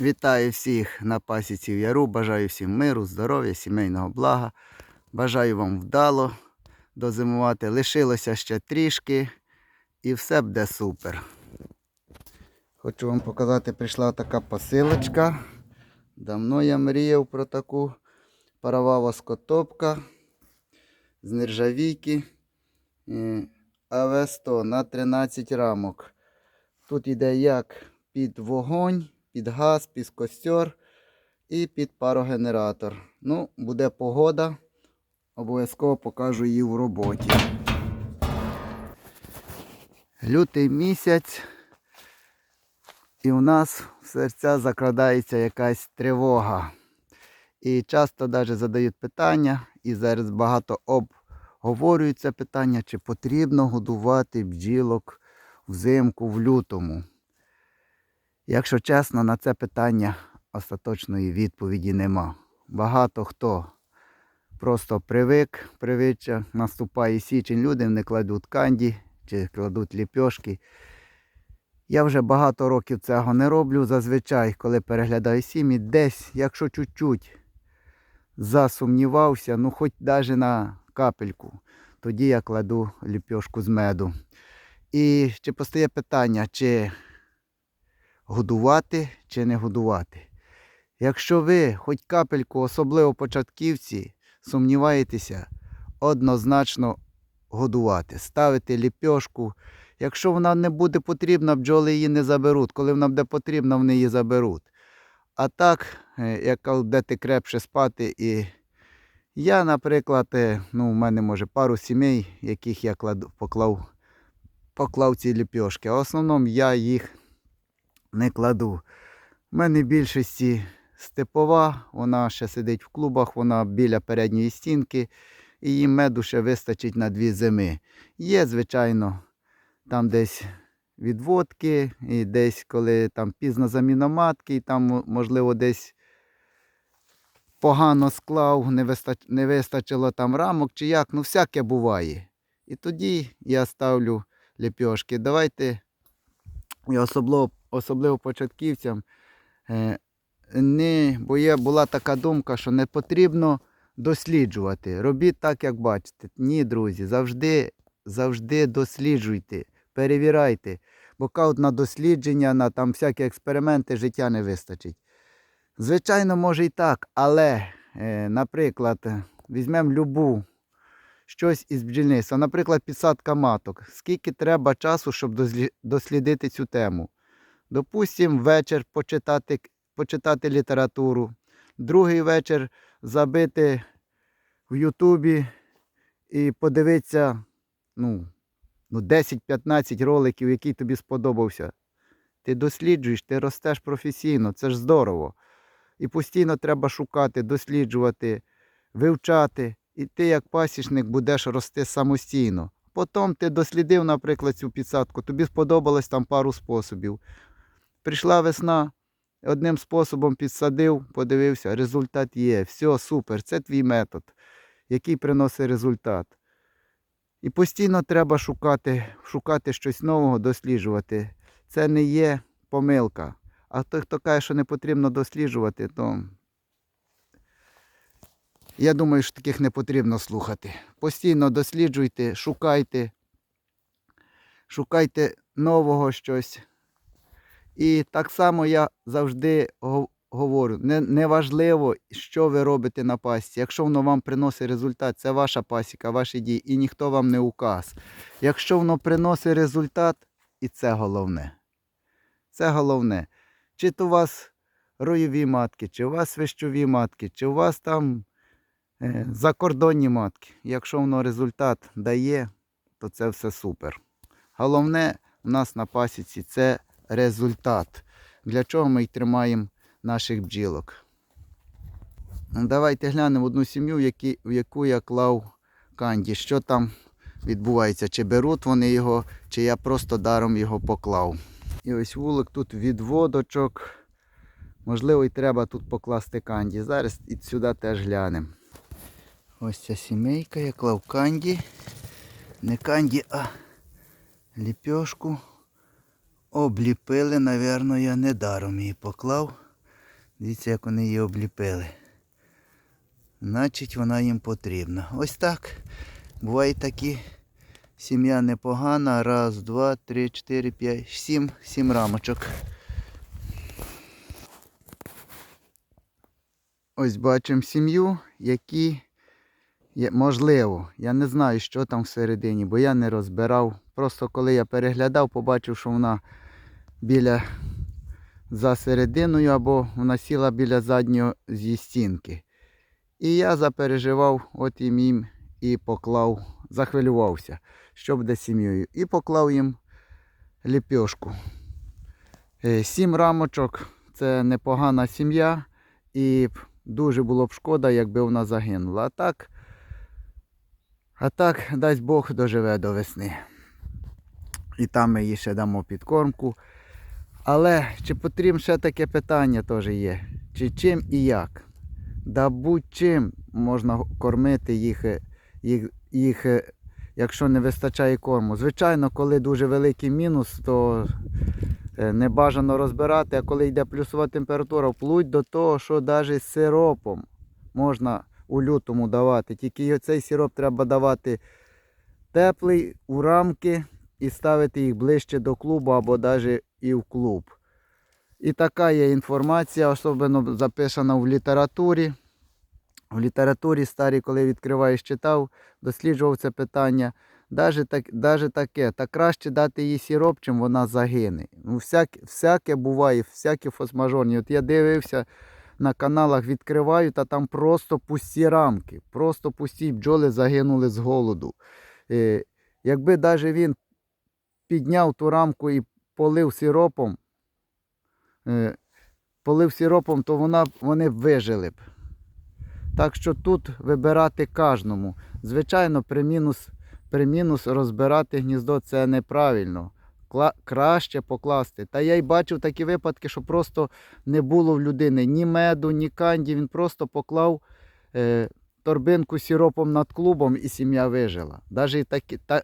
Вітаю всіх на пасіці в яру. Бажаю всім миру, здоров'я, сімейного блага. Бажаю вам вдало дозимувати. Лишилося ще трішки і все буде супер. Хочу вам показати, прийшла така посилочка. Давно я мріяв про таку парова воскотопка з нержавійки е, АВ100 на 13 рамок. Тут йде як під вогонь, під газ, під костер і під парогенератор. Ну, буде погода. Обов'язково покажу її в роботі. Лютий місяць. І у нас в серця закрадається якась тривога. І часто навіть задають питання, і зараз багато обговорюють це питання, чи потрібно годувати бджілок взимку в лютому. Якщо чесно, на це питання остаточної відповіді нема. Багато хто просто привик, привиччя, наступає січень, люди не кладуть канді чи кладуть ліпьошки. Я вже багато років цього не роблю. Зазвичай, коли переглядаю сім'ї, десь, якщо чуть-чуть засумнівався, ну хоч навіть на капельку, тоді я кладу ліпьошку з меду. І чи постає питання, чи годувати, чи не годувати. Якщо ви хоч капельку, особливо початківці, сумніваєтеся, однозначно годувати, ставити ліпьошку. Якщо вона не буде потрібна, бджоли її не заберуть. Коли вона буде потрібна, вони її заберуть. А так, е, як будете крепше спати. І я, наприклад, е, ну, у мене може пару сімей, яких я поклав, поклав ці ліпьошки. А в основному я їх не кладу. У мене в більшості степова, вона ще сидить в клубах, вона біля передньої стінки, і їй меду ще вистачить на дві зими. Є, звичайно, там десь відводки, і десь, коли там пізна заміна матки, і там, можливо, десь погано склав, не, вистач... не вистачило там рамок чи як, ну всяке буває. І тоді я ставлю ліпьошки. Давайте, і особливо, особливо початківцям, е, не, бо є, була така думка, що не потрібно досліджувати. Робіть так, як бачите. Ні, друзі, завжди, завжди досліджуйте, перевіряйте. Бо кажуть, на дослідження, на там всякі експерименти життя не вистачить. Звичайно, може і так, але, е, наприклад, візьмемо любу щось із бджільництва, наприклад, підсадка маток. Скільки треба часу, щоб дослідити цю тему? Допустимо, вечір почитати, почитати літературу, другий вечір забити в Ютубі і подивитися ну, ну, 10-15 роликів, який тобі сподобався. Ти досліджуєш, ти ростеш професійно, це ж здорово. І постійно треба шукати, досліджувати, вивчати. І ти, як пасічник, будеш рости самостійно. Потім ти дослідив, наприклад, цю підсадку, тобі сподобалось там пару способів. Прийшла весна, одним способом підсадив, подивився, результат є. Все, супер, це твій метод, який приносить результат. І постійно треба шукати, шукати щось нового, досліджувати. Це не є помилка. А той, хто каже, що не потрібно досліджувати, то я думаю, що таких не потрібно слухати. Постійно досліджуйте, шукайте, шукайте нового щось. І так само я завжди го- говорю: не, неважливо, що ви робите на пасіці. Якщо воно вам приносить результат, це ваша пасіка, ваші дії, і ніхто вам не указ. Якщо воно приносить результат, і це головне. Це головне. Чи то у вас роєві матки, чи у вас вищові матки, чи у вас там е, закордонні матки. Якщо воно результат дає, то це все супер. Головне у нас на пасіці це результат. Для чого ми й тримаємо наших бджілок. Ну, Давайте глянемо одну сім'ю, в, яку я клав канді. Що там відбувається? Чи беруть вони його, чи я просто даром його поклав. І ось вулик тут відводочок. Можливо, і треба тут покласти канді. Зараз і сюди теж глянемо. Ось ця сімейка, я клав канді. Не канді, а ліпьошку. Обліпили, напевно, я недаром її поклав. Дивіться, як вони її обліпили. Значить, вона їм потрібна. Ось так. Бувають такі. Сім'я непогана. Раз, два, три, чотири, п'ять, сім. Сім рамочок. Ось бачимо сім'ю, які можливо, я не знаю, що там всередині, бо я не розбирав. Просто коли я переглядав, побачив, що вона біля за серединою або вона сіла біля заднього зі стінки. І я запереживав, от їм їм і поклав, захвилювався, що буде сім'єю. І поклав їм ліпьошку. Е, Сім рамочок це непогана сім'я. І дуже було б шкода, якби вона загинула. А так, а так, дасть Бог доживе до весни. І там ми їй ще дамо підкормку. Але чи потрібно ще таке питання теж є? Чи чим і як? Да будь-чим можна кормити їх, їх, їх, якщо не вистачає корму. Звичайно, коли дуже великий мінус, то е, не бажано розбирати, а коли йде плюсова температура, вплоть до того, що навіть сиропом можна у лютому давати. Тільки цей сироп треба давати теплий у рамки і ставити їх ближче до клубу або навіть і в клуб. І така є інформація, особливо записана в літературі. В літературі старій, коли відкриваєш, читав, досліджував це питання. Даже таке, та краще дати їй сироп, чим вона загине. Ну, всяке, всяке буває, всякі фосмажорні. От я дивився на каналах, відкриваю, та там просто пусті рамки. Просто пусті бджоли загинули з голоду. Е, якби навіть він підняв ту рамку і полив сиропом, е, полив сиропом, то вона, вони вижили б. Так що тут вибирати кожному. Звичайно, при мінус, при мінус розбирати гніздо це неправильно. Кла- краще покласти. Та я й бачив такі випадки, що просто не було в людини ні меду, ні канді. Він просто поклав е, торбинку з сиропом над клубом і сім'я вижила. Даже і, так, та,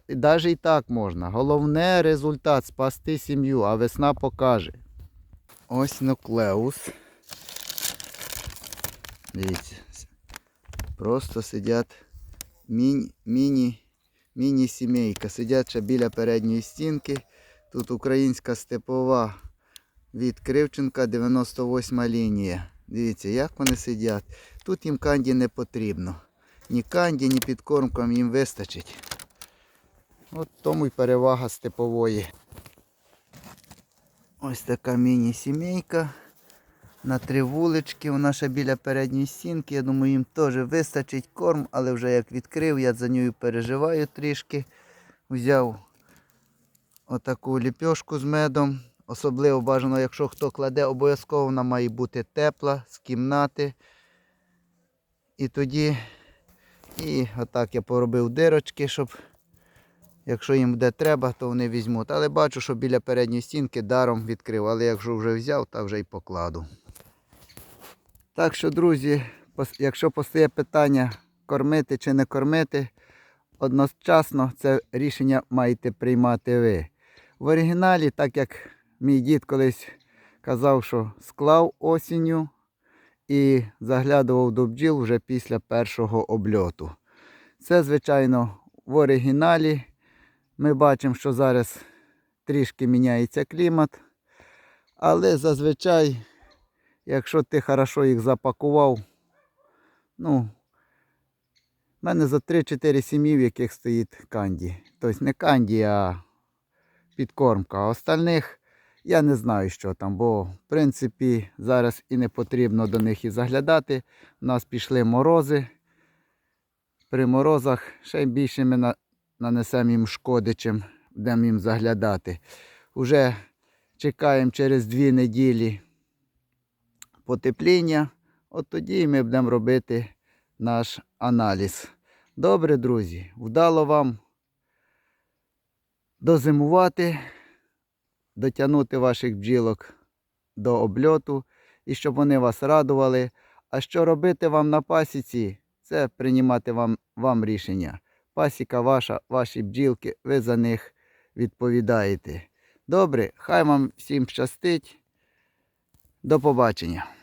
і так можна. Головне результат спасти сім'ю, а весна покаже. Ось нуклеус. Дивіться. Просто сидять міні, міні, міні-сімейка. Сидять ще біля передньої стінки. Тут українська степова від Кривченка 98 лінія. Дивіться, як вони сидять. Тут їм канді не потрібно. Ні канді, ні підкормкам їм вистачить. От тому й перевага степової. Ось така міні-сімейка. На три вулички, вона ще біля передньої стінки. Я думаю, їм теж вистачить корм, але вже як відкрив, я за нею переживаю трішки. Взяв отаку ліпьошку з медом. Особливо бажано, якщо хто кладе, обов'язково вона має бути тепла з кімнати. І тоді, і отак я поробив дирочки, щоб якщо їм буде треба, то вони візьмуть. Але бачу, що біля передньої стінки даром відкрив. Але якщо вже взяв, то вже й покладу. Так що, друзі, якщо постає питання кормити чи не кормити, одночасно це рішення маєте приймати ви. В оригіналі, так як мій дід колись казав, що склав осінню і заглядував до бджіл вже після першого обльоту. Це, звичайно, в оригіналі. Ми бачимо, що зараз трішки міняється клімат. Але зазвичай, якщо ти хорошо їх запакував, ну, в мене за 3-4 сім'ї, в яких стоїть канді. Тобто не канді, а підкормка. А остальних я не знаю, що там, бо в принципі зараз і не потрібно до них і заглядати. У нас пішли морози. При морозах ще більше ми нанесемо їм шкоди, чим будемо їм заглядати. Уже чекаємо через дві неділі потепління. От тоді ми будемо робити наш аналіз. Добре, друзі, вдало вам дозимувати, дотягнути ваших бджілок до обльоту і щоб вони вас радували. А що робити вам на пасіці, це приймати вам, вам рішення. Пасіка ваша, ваші бджілки, ви за них відповідаєте. Добре, хай вам всім щастить. До побачення.